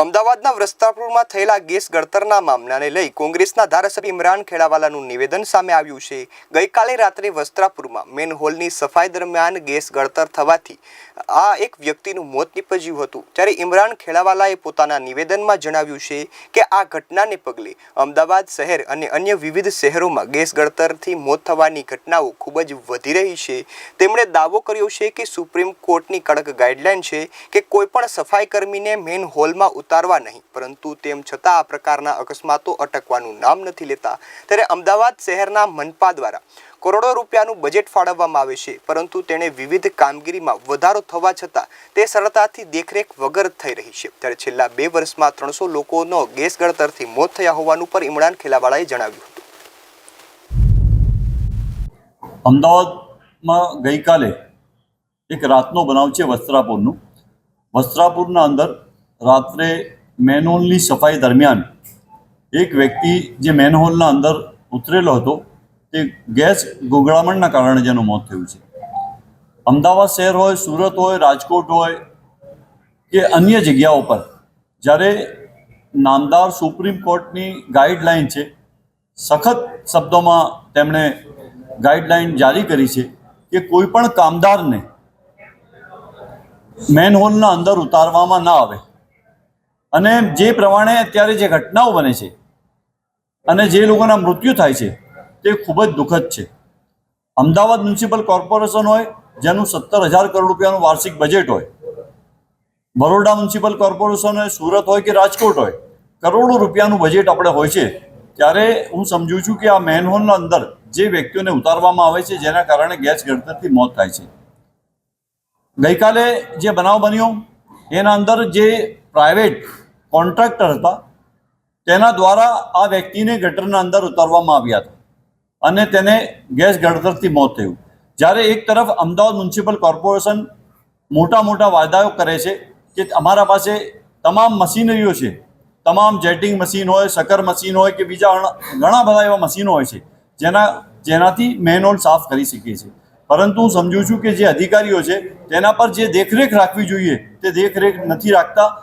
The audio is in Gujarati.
અમદાવાદના વસ્ત્રાપુરમાં થયેલા ગેસ ગળતરના મામલાને લઈ કોંગ્રેસના ધારાસભ્ય ઇમરાન ખેડાવાલાનું નિવેદન સામે આવ્યું છે. ગઈકાલે રાત્રે વસ્ત્રાપુરમાં મેન હોલની સફાઈ દરમિયાન ગેસ ગળતર થવાથી આ એક વ્યક્તિનું મોત નીપજ્યું હતું. ત્યારે ઇમરાન ખેડાવાલાએ પોતાના નિવેદનમાં જણાવ્યું છે કે આ ઘટનાને પગલે અમદાવાદ શહેર અને અન્ય વિવિધ શહેરોમાં ગેસ ગળતરથી મોત થવાની ઘટનાઓ ખૂબ જ વધી રહી છે. તેમણે દાવો કર્યો છે કે સુપ્રીમ કોર્ટની કડક ગાઈડલાઈન છે કે કોઈપણ સફાઈ કર્મીને મેન હોલમાં ઉતારવા નહીં. પરંતુ તેમ છતાં આ પ્રકારના અકસ્માતો અટકવાનું નામ નથી લેતા. ત્યારે અમદાવાદ શહેરના મનપા દ્વારા કરોડો રૂપિયાનું બજેટ ફાળવવામાં આવે છે. પરંતુ તેણે વિવિધ કામગીરીમાં વધારો થવા છતાં તે સરળતાથી દેખરેખ વગર થઈ રહી છે. ત્યારે છેલ્લા બે વર્ષમાં ત્રણસો લોકોનો ગેસ ગળતરથી મોત થયા હોવાનું પર ઇમરાન ખેલાવાળાએ જણાવ્યું હતું. અમદાવાદમાં ગઈકાલે એક રાતનો બનાવ છે વસ્ત્રાપુરનું. વસ્ત્રાપુરના અંદર રાત્રે મેનહોલની સફાઈ દરમિયાન એક વ્યક્તિ જે મેનહોલના અંદર ઉતરેલો હતો, તે ગેસ ગુગળામણના કારણે જેનું મોત થયું છે. અમદાવાદ શહેર હોય, સુરત હોય, રાજકોટ હોય કે અન્ય જગ્યાઓ પર, જ્યારે નામદાર સુપ્રીમ કોર્ટની ગાઈડલાઈન છે, સખત શબ્દોમાં તેમણે ગાઈડલાઈન જારી કરી છે કે કોઈ પણ કામદારને મેનહોલના અંદર ઉતારવામાં ના આવે. અને જે પ્રમાણે અત્યારે જે ઘટનાઓ બને છે અને જે લોકોના મૃત્યુ થાય છે, તે ખૂબ જ દુઃખદ છે. અમદાવાદ મ્યુનિસિપલ કોર્પોરેશન હોય, જેનું સત્તર હજાર કરોડ રૂપિયાનું વાર્ષિક બજેટ હોય, બરોડા મ્યુનિસિપલ કોર્પોરેશન હોય, સુરત હોય કે રાજકોટ હોય, કરોડો રૂપિયાનું બજેટ આપણે હોય છે. ત્યારે હું સમજુ છું કે આ મેનહોલના અંદર જે વ્યક્તિઓને ઉતારવામાં આવે છે, જેના કારણે ગેસ ગળતરથી મોત થાય છે. ગઈકાલે જે બનાવ બન્યો, એના અંદર જે પ્રાઇવેટ કોન્ટ્રાક્ટર હતા. તેના દ્વારા આ વ્યક્તિને ગટરના અંદર ઉતારવામાં આવ્યા હતા અને તેને ગેસ ગળતરથી મોત થયું. જ્યારે એક તરફ અમદાવાદ મ્યુનિસિપલ કોર્પોરેશન મોટા મોટા વાયદાઓ કરે છે કે અમારા પાસે તમામ મશીનરીઓ છે, તમામ જેટિંગ મશીન હોય શક્કર મશીન હોય કે બીજા ઘણા- બધા એવા મશીનો હોય છે, જેના, જેનાથી મેનહોલ સાફ કરી શકીએ છીએ. પરંતુ હું સમજુ છું કે જે અધિકારીઓ છે, તેના પર જે દેખરેખ રાખવી જોઈએ, તે દેખરેખ નથી રાખતા.